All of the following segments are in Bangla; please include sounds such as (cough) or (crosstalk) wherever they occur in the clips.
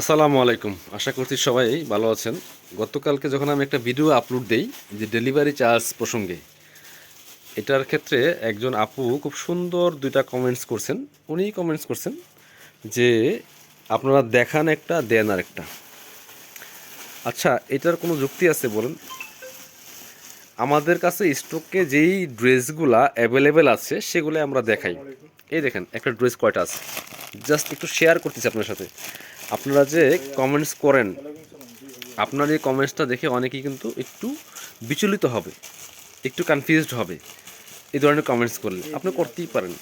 আসসালামু আলাইকুম। আশা করছি সবাই ভালো আছেন। গতকালকে যখন আমি একটা ভিডিও আপলোড দেই, যে ডেলিভারি চার্জ প্রসঙ্গে, এটার ক্ষেত্রে একজন আপু খুব সুন্দর দুইটা কমেন্টস করছেন। উনি কমেন্টস করছেন যে, আপনারা দেখান একটা, দেন আর একটা আচ্ছা এটার কোনো যুক্তি আছে বলেন? আমাদের কাছে স্টকে যেই ড্রেসগুলা অ্যাভেলেবেল আছে সেগুলো আমরা দেখাই। এই দেখেন, একটা ড্রেস কয়টা আছে? জাস্ট একটু শেয়ার করতেছি আপনার সাথে। আপনারা যে কমেন্টস করেন, আপনার এই কমেন্টসটা দেখে অনেকেই কিন্তু একটু বিচলিত হবে, একটু কনফিউজড হবে এই ধরনের কমেন্টস করলে। আপনি করতেই পারেন।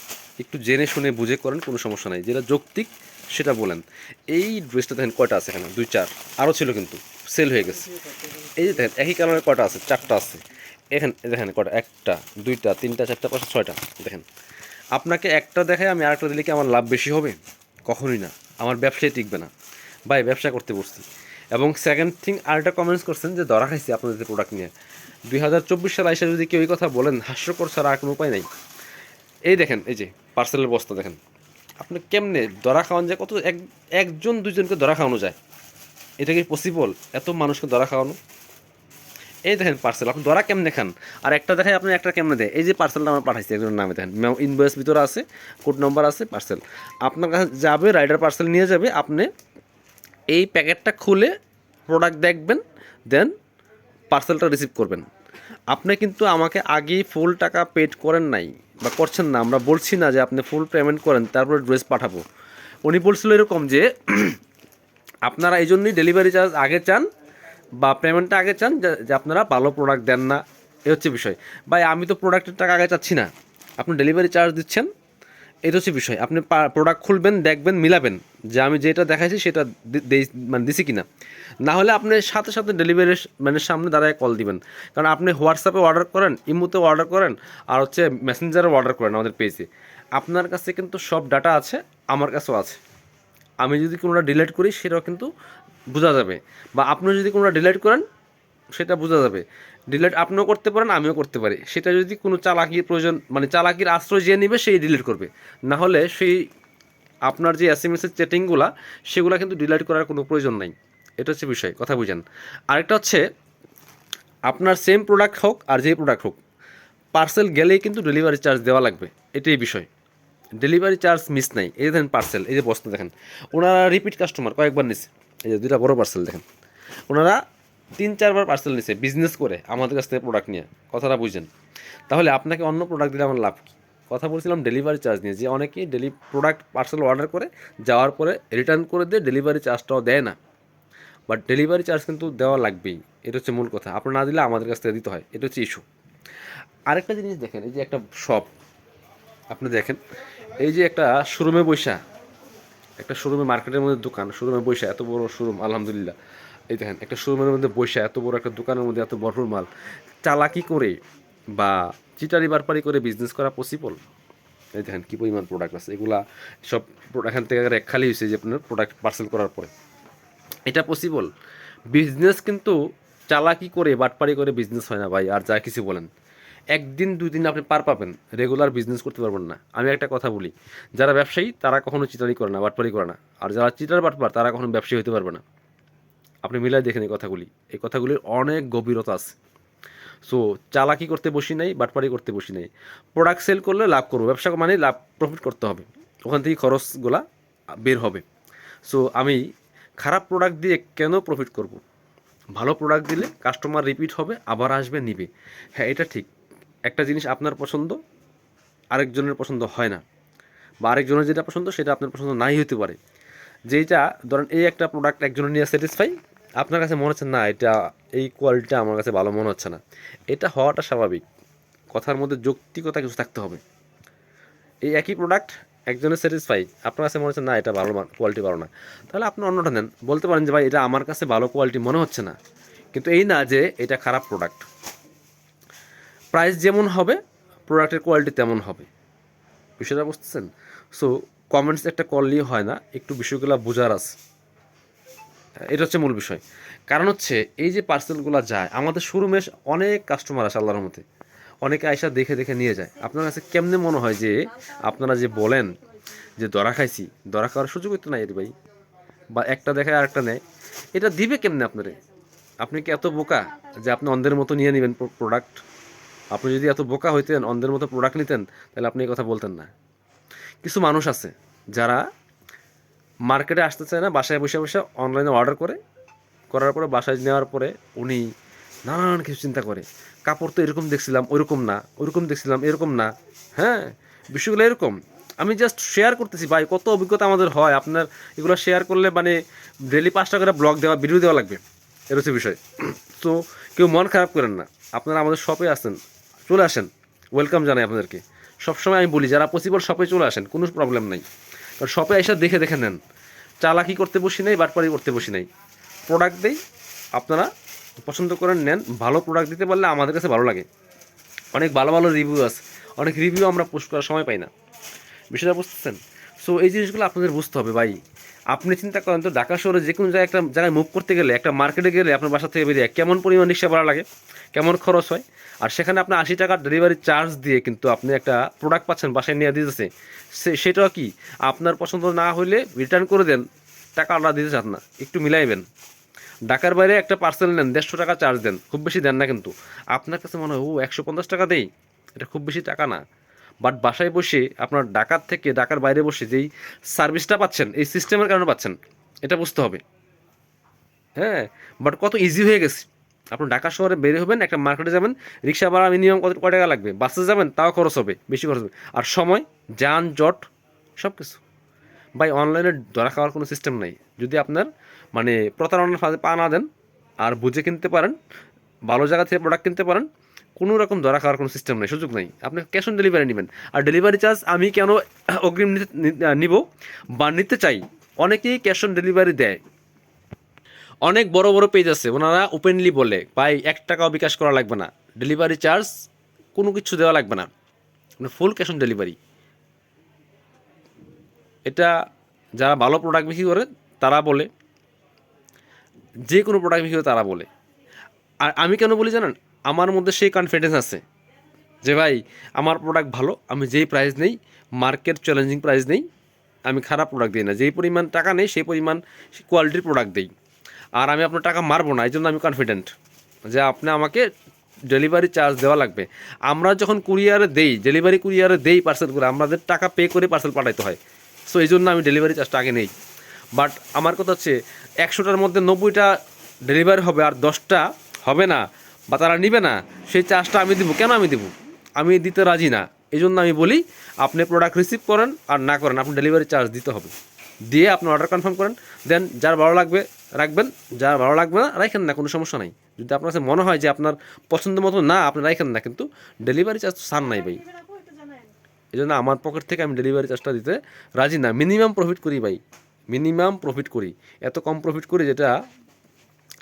একটু জেনে শুনে বুঝে করেন, কোনো সমস্যা নাই। যেটা যৌক্তিক, সেটা বলেন। এই ড্রেসটা দেখেন কয়টা আছে এখানে? দুই, চার। আরও ছিল কিন্তু। সেল হয়ে গেছে। এই যে দেখেন, একই কালারের কয়টা আছে? চারটা আছে। এখানে দেখেন কয়টা? একটা, দুইটা, তিনটা, চারটা, পাঁচটা, ছয়টা। দেখেন। আপনাকে একটা দেখায় আমি আরেকটা দিলে কি আমার লাভ বেশি হবে? কখনোই না। আমার ব্যবসায় টিকবে না। ভাই, ব্যবসা করতে বসছি। এবং সেকেন্ড থিং আরেকটা কমেন্টস করছেন যে, ধরা খাইছি আপনাদের প্রোডাক্ট নিয়ে। দুই হাজার চব্বিশ সালে এসে যদি কেউ এই কথা বলেন, হাস্যকর ছাড়া আর কোনো উপায় নাই। এই দেখেন, এই যে পার্সেলের বস্তা দেখেন। আপনি কেমনে ধরা খাওয়ান যায়? কত এক, একজন দুজনকে ধরা খাওয়ানো যায়? এটা কি পসিবল এত মানুষকে ধরা খাওয়ানো? এই দেখেন পার্সেল আপনি ধরা কেমনে খান? আর একটা দেখেন আপনি একটা কেমনে দেয়? এই যে পার্সেলটা আমার পাঠাইছি একজনের নামে দেখেন। ইনভয়েস ভিতরে আছে কোড নম্বর আছে পার্সেল আপনার কাছে যাবে রাইডার পার্সেল নিয়ে যাবে, আপনি এই প্যাকেটটা খুলে প্রোডাক্ট দেখবেন দেন পার্সেলটা রিসিভ করবেন। আপনি কিন্তু আমাকে আগেই ফুল টাকা পেড করেন নাই, বা করছেন না, আমরা বলছি না যে আপনি ফুল পেমেন্ট করেন, তারপরে ড্রেস পাঠাবো। উনি বলছিল এরকম যে, (clears throat) আপনারা এই জন্যই ডেলিভারি চার্জ আগে চান বা পেমেন্টটা আগে চান যে আপনারা ভালো প্রোডাক্ট দেন না, এ হচ্ছে বিষয়। ভাই, আমি তো প্রোডাক্টের টাকা আগে চাচ্ছি না। আপনি ডেলিভারি চার্জ দিচ্ছেন, এটা হচ্ছে বিষয়। আপনি প্রোডাক্ট খুলবেন, দেখবেন, মিলাবেন যে আমি যেটা দেখাইছি সেটা মানে দিছি কিনা। না হলে আপনি সাথে সাথে ডেলিভারি মানে সামনে দাঁড়ায় কল দিবেন। কারণ আপনি হোয়াটসঅ্যাপে অর্ডার করেন, ইমুতে অর্ডার করেন, আর হচ্ছে মেসেঞ্জারে অর্ডার করেন আমাদের পেজে আপনার কাছে কিন্তু সব ডাটা আছে, আমার কাছেও আছে। আমি যদি কোনোটা ডিলিট করি, সেটাও কিন্তু বোঝা যাবে। বা আপনি যদি কোনোটা ডিলিট করেন, সেটা বোঝা যাবে। ডিলিট আপনিও করতে পারেন, আমিও করতে পারি। সেটা যদি কোনো চালাকির প্রয়োজন মানে চালাকির আশ্রয় যে নেবে, সেই ডিলিট করবে। না হলে সেই আপনার যে এস এম এসের চ্যাটিংগুলা সেগুলো কিন্তু ডিলিট করার কোনো প্রয়োজন নাই। এটা হচ্ছে বিষয়, কথা বুঝেন। আরেকটা হচ্ছে, আপনার সেম প্রোডাক্ট হোক আর যেই প্রোডাক্ট হোক পার্সেল গেলেই কিন্তু ডেলিভারি চার্জ দেওয়া লাগবে। এটাই বিষয়। ডেলিভারি চার্জ মিস নাই। এই দেখেন পার্সেল এই যে বস্তা দেখেন। ওনারা রিপিট কাস্টমার কয়েকবার নিছে। এই যে দুইটা বড় পার্সেল দেখেন। ওনারা তিন, চারবার পার্সেল নিছে বিজনেস করে আমাদের কাছ থেকে প্রোডাক্ট নিয়ে। কথাটা বুঝছেন তাহলে আপনাকে অন্য প্রোডাক্ট দিলে আমার লাভ কী? কথা বলছিলাম ডেলিভারি চার্জ নিয়ে, যে অনেকেই ডেলি প্রোডাক্ট পার্সেল অর্ডার করে, যাওয়ার পরে রিটার্ন করে দিয়ে ডেলিভারি চার্জটাও দেয় না। বাট ডেলিভারি চার্জ কিন্তু দেওয়া লাগবেই। এটা হচ্ছে মূল কথা। আপনার না দিলে আমাদের কাছ থেকে দিতে হয়। এটা হচ্ছে ইস্যু আরেকটা জিনিস দেখেন, এই যে একটা শপ আপনি দেখেন, এই যে একটা শোরুমে বৈশা একটা শোরুমে মার্কেটের মধ্যে দোকান শোরুমে বৈশা, এত বড় শোরুম আলহামদুলিল্লাহ। এই দেখেন, একটা শোরুমের মধ্যে বৈশা, এত বড় একটা দোকানের মধ্যে এত বড় মাল। চালাকি করে বা চিটারি বারপারি করে বিজনেস করা পসিবল এই দেখেন, কী পরিমাণ প্রোডাক্ট আছে। এগুলা সব এখান থেকে এক খালি হয়েছে যে আপনার প্রোডাক্ট পার্সেল করার পরে। এটা পসিবল বিজনেস কিন্তু চালাকি করে, বাটপারি করে বিজনেস হয় না ভাই, আর যা কিছু বলেন। একদিন দুই দিন আপনি পার পাবেন। রেগুলার বিজনেস করতে পারবেন না। আমি একটা কথা বলি, যারা ব্যবসায়ী, তারা কখনো চিটারি করে না, বাটপারি করে না। আর যারা চিটার, বাটপার, তারা কখনো ব্যবসায়ী হতে পারবে না। আপনি মিলাই দেখেন এই কথাগুলি। এই কথাগুলির অনেক গভীরতা আছে। সো চালাকি করতে বসি নাই, বাটপারি করতে বসি নাই। প্রোডাক্ট সেল করলে লাভ করব। ব্যবসা মানে লাভ প্রফিট করতে হবে। ওখান থেকে খরচগুলা বের হবে। সো আমি খারাপ প্রোডাক্ট দিয়ে কেন প্রফিট করব? ভালো প্রোডাক্ট দিলে কাস্টমার রিপিট হবে, আবার আসবে, নিবে। হ্যাঁ এটা ঠিক। একটা জিনিস আপনার পছন্দ, আরেকজনের পছন্দ হয় না। বা আরেকজনের যেটা পছন্দ, সেটা আপনার পছন্দ নাই হতে পারে। যেটা ধরেন এই একটা প্রোডাক্ট একজনের নিয়ে স্যাটিসফাই আপনার কাছে মনে হচ্ছে, না, এটা, এই কোয়ালিটিটা আমার কাছে ভালো মনে হচ্ছে না। এটা হওয়াটা স্বাভাবিক। কথার মধ্যে যৌক্তিকতা কিছু থাকতে হবে। এই একই প্রোডাক্ট একজনের স্যাটিসফাই আপনার কাছে মনে হচ্ছে, না, এটা ভালো কোয়ালিটি ভালো না। তাহলে আপনি অন্যটা নেন। বলতে পারেন যে, ভাই, এটা আমার কাছে ভালো কোয়ালিটি মনে হচ্ছে না। কিন্তু এই না যে, এটা খারাপ প্রোডাক্ট প্রাইস যেমন হবে প্রোডাক্টের কোয়ালিটি তেমন হবে। বিষয়টা বুঝতেছেন? সো কমেন্টস একটা করলেই হয় না, একটু বিষয়গুলো বোঝার আছে। এটা হচ্ছে মূল বিষয়। কারণ হচ্ছে, এই যে পার্সেলগুলো যায়, আমাদের শোরুমে অনেক কাস্টমার আসে আল্লাহর মতে অনেকে আয়সা দেখে দেখে নিয়ে যায়। আপনার কাছে কেমনে মনে হয় যে, আপনারা যে বলেন যে, দরা খাইছি, দরা খাওয়ার সুযোগই তো নাই রে ভাই। বা একটা দেখায় আর একটা নেয়। এটা দিবে কেমনে আপনারে? আপনি কি এত বোকা যে আপনি অন্ধের মতো নিয়ে নেবেন প্রোডাক্ট আপনি যদি এত বোকা হইতেন, অন্ধের মতো প্রোডাক্ট নিতেন, তাহলে আপনি এই কথা বলতেন না। কিছু মানুষ আছে যারা মার্কেটে আসতে চায় না, বাসায় বসে বসে অনলাইনে অর্ডার করে, করার পরে বাসায় নেওয়ার পরে উনি নানান কিছু চিন্তা করে। কাপড় তো এরকম দেখছিলাম ওইরকম না ওইরকম দেখছিলাম, এরকম না। হ্যাঁ বিষয়গুলো এরকম। আমি জাস্ট শেয়ার করতেছি, ভাই, কত অভিজ্ঞতা আমাদের হয়। আপনার এগুলো শেয়ার করলে মানে ডেলি পাঁচটা করে ব্লগ দেওয়া ভিডিও দেওয়া লাগবে। এর হচ্ছে বিষয়। (clears throat) তো কেউ মন খারাপ করেন না। আপনারা আমাদের শপে আসেন চলে আসেন। ওয়েলকাম জানাই আপনাদেরকে। সবসময় আমি বলি, যারা পসিবল শপে চলে আসেন, কোনো প্রবলেম নাই। কারণ শপে এসে দেখে দেখে নেন, চালাকি করতে বসি নাই বাটপাড়ি করতে বসি নাই। প্রোডাক্ট দেই, আপনারা পছন্দ করেন, নেন। ভালো প্রোডাক্ট দিতে পারলে আমাদের কাছে ভালো লাগে। অনেক ভালো ভালো রিভিউ আছে। অনেক রিভিউ আমরা পোস্ট করার সময় পাই না। বিষয়টা বুঝতেছেন? সো এই জিনিসগুলো আপনাদের বুঝতে হবে ভাই। আপনি চিন্তা করেন তো, ঢাকা শহরে যে কোনো জায়গায় একটা, জায়গায় মুভ করতে গেলে, একটা মার্কেটে গেলে আপনার বাসা থেকে বেরিয়ে কেমন পরিমাণ রিক্সা ভাড়া লাগে? কেমন খরচ হয়? আর সেখানে আপনার আশি টাকার ডেলিভারি চার্জ দিয়ে কিন্তু আপনি একটা প্রোডাক্ট পাচ্ছেন, বাসায় নিয়ে দিতেছে। সে, সেটাও কি? আপনার পছন্দ না হলে রিটার্ন করে দেন, টাকা আলাদা দিতে চান না একটু মিলাইবেন। ঢাকার বাইরে একটা পার্সেল নেন, দেড়শো টাকা চার্জ দেন, খুব বেশি দেন না কিন্তু। আপনার কাছে মনে হয়, ও, একশো পঞ্চাশ টাকা দেই, এটা খুব বেশি টাকা না। বাট বাসায় বসে, আপনার ঢাকার থেকে ঢাকার বাইরে বসে যেই সার্ভিসটা পাচ্ছেন, এই সিস্টেমের কারণে পাচ্ছেন, এটা বুঝতে হবে। হ্যাঁ? বাট কত ইজি হয়ে গেছে। আপনি ঢাকা শহরে বের হবেন, একটা মার্কেটে যাবেন, রিক্সা ভাড়া মিনিমাম কত কয় টাকা লাগবে? বাসে যাবেন, তাও খরচ হবে, বেশি খরচ হবে। আর সময়, যান, জট সব কিছু ভাই অনলাইনে ধরা খাওয়ার কোনো সিস্টেম নাই। যদি আপনার মানে প্রতারণার ফাঁদে পা না দেন আর বুঝে কিনতে পারেন, ভালো জায়গা থেকে প্রোডাক্ট কিনতে পারেন, কোনো রকম ধরা খাওয়ার কোনো সিস্টেম নেই, সুযোগ নেই। আপনি ক্যাশ অন ডেলিভারি নেবেন। আর ডেলিভারি চার্জ আমি কেন অগ্রিম নিব? বা নিতে চাই? অনেকেই ক্যাশ অন ডেলিভারি দেয়। অনেক বড় বড় পেজ আছে, ওনারা ওপেনলি বলে, ভাই, এক টাকাও বিকাশ করা লাগবে না। ডেলিভারি চার্জ কোনো কিছু দেওয়া লাগবে না। ফুল ক্যাশ অন ডেলিভারি এটা যারা ভালো প্রোডাক্ট বিক্রি করে, তারা বলে। যে কোনো প্রোডাক্ট বিক্রি করে, তারা বলে। আর আমি কেন বলি জানেন? আমার মধ্যে সেই কনফিডেন্স আছে যে, ভাই, আমার প্রোডাক্ট ভালো, আমি যেই প্রাইস নেই মার্কেট চ্যালেঞ্জিং প্রাইস নেই, আমি খারাপ প্রোডাক্ট দিই না। যেই পরিমাণ টাকা নেই, সেই পরিমাণ কোয়ালিটির প্রোডাক্ট দিই। আর আমি আপনার টাকা মারবো না এই জন্য আমি কনফিডেন্ট যে আপনি আমাকে ডেলিভারি চার্জ দেওয়া লাগবে। আমরা যখন কুরিয়ারে দেই ডেলিভারি কুরিয়ারে দেই পার্সেলগুলো আমাদের টাকা পে করে পার্সেল পাঠাইতে হয়। সো এই জন্য আমি ডেলিভারি চার্জটা আগে নেই। বাট আমার কথা হচ্ছে, একশোটার মধ্যে নব্বইটা ডেলিভারি হবে আর দশটা হবে না, বা তারা নিবে না, সেই চার্জটা আমি দিব। কেন আমি দিব? আমি দিতে রাজি না। এই জন্য আমি বলি, আপনি প্রোডাক্ট রিসিভ করেন আর না করেন, আপনি ডেলিভারি চার্জ দিতে হবে। দিয়ে আপনি অর্ডার কনফার্ম করেন দেন যার ভালো লাগবে রাখবেন, যার ভালো লাগবে না রাখেন না, কোনো সমস্যা নাই। যদি আপনার কাছে মনে হয় যে আপনার পছন্দ মতো না, আপনি রাখেন না, কিন্তু ডেলিভারি চার্জ সার নাই ভাই। এই জন্য আমার পকেট থেকে আমি ডেলিভারি চার্জটা দিতে রাজি না। মিনিমাম প্রফিট করি ভাই মিনিমাম প্রফিট করি। এত কম প্রফিট করি যেটা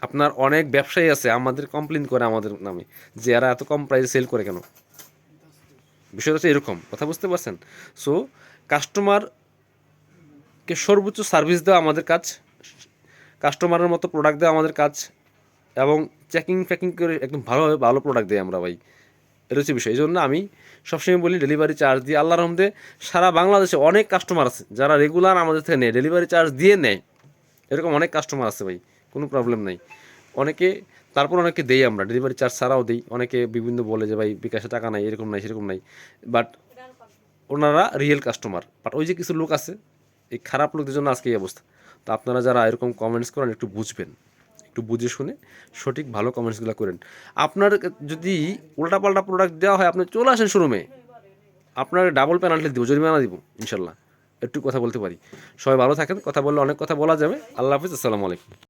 আপনার অনেক ব্যবসায়ী আছে, আমাদের কমপ্লেন করে আমাদের নামে, যে এরা এত কম প্রাইসে সেল করে কেন? বিষয়টা হচ্ছে এরকম, কথা বুঝতে পারছেন? সো কাস্টমারকে সর্বোচ্চ সার্ভিস দেওয়া আমাদের কাজ, কাস্টমারের মতো প্রোডাক্ট দেওয়া আমাদের কাজ, এবং চেকিং ফ্যাকিং করে একদম ভালোভাবে ভালো প্রোডাক্ট দিই আমরা ভাই। এটা হচ্ছে বিষয়। এই জন্য আমি সবসময় বলি ডেলিভারি চার্জ দিয়ে আল্লাহর রহমতে সারা বাংলাদেশে অনেক কাস্টমার আছে, যারা রেগুলার আমাদের থেকে নেয় ডেলিভারি চার্জ দিয়ে নেয়। এরকম অনেক কাস্টমার আছে ভাই, কোনো প্রবলেম নাই। অনেকে, তারপর অনেকে দেই আমরা ডেলিভারি চার্জ ছাড়াও দিই। অনেকে বিভিন্ন বলে যে ভাই, বিকাশে টাকা নাই, এরকম নাই, সেরকম নাই। বাট ওনারা রিয়েল কাস্টমার বাট ওই যে কিছু লোক আছে এই খারাপ লোকদের জন্য আজকে এই অবস্থা। তো আপনারা যারা এরকম কমেন্টস করেন, একটু বুঝবেন। একটু বুঝে শুনে সঠিক ভালো কমেন্টসগুলো করেন। আপনার যদি উল্টাপাল্টা প্রোডাক্ট দেওয়া হয়, আপনি চলে আসেন শোরুমে আপনার ডাবল পেনাল্টি দিব, জরিমানা দিব, ইনশাল্লাহ। একটু কথা বলতে পারি। সবাই ভালো থাকেন, কথা বললে অনেক কথা বলা যাবে। আল্লাহ হাফিজ, আসসালামু আলাইকুম।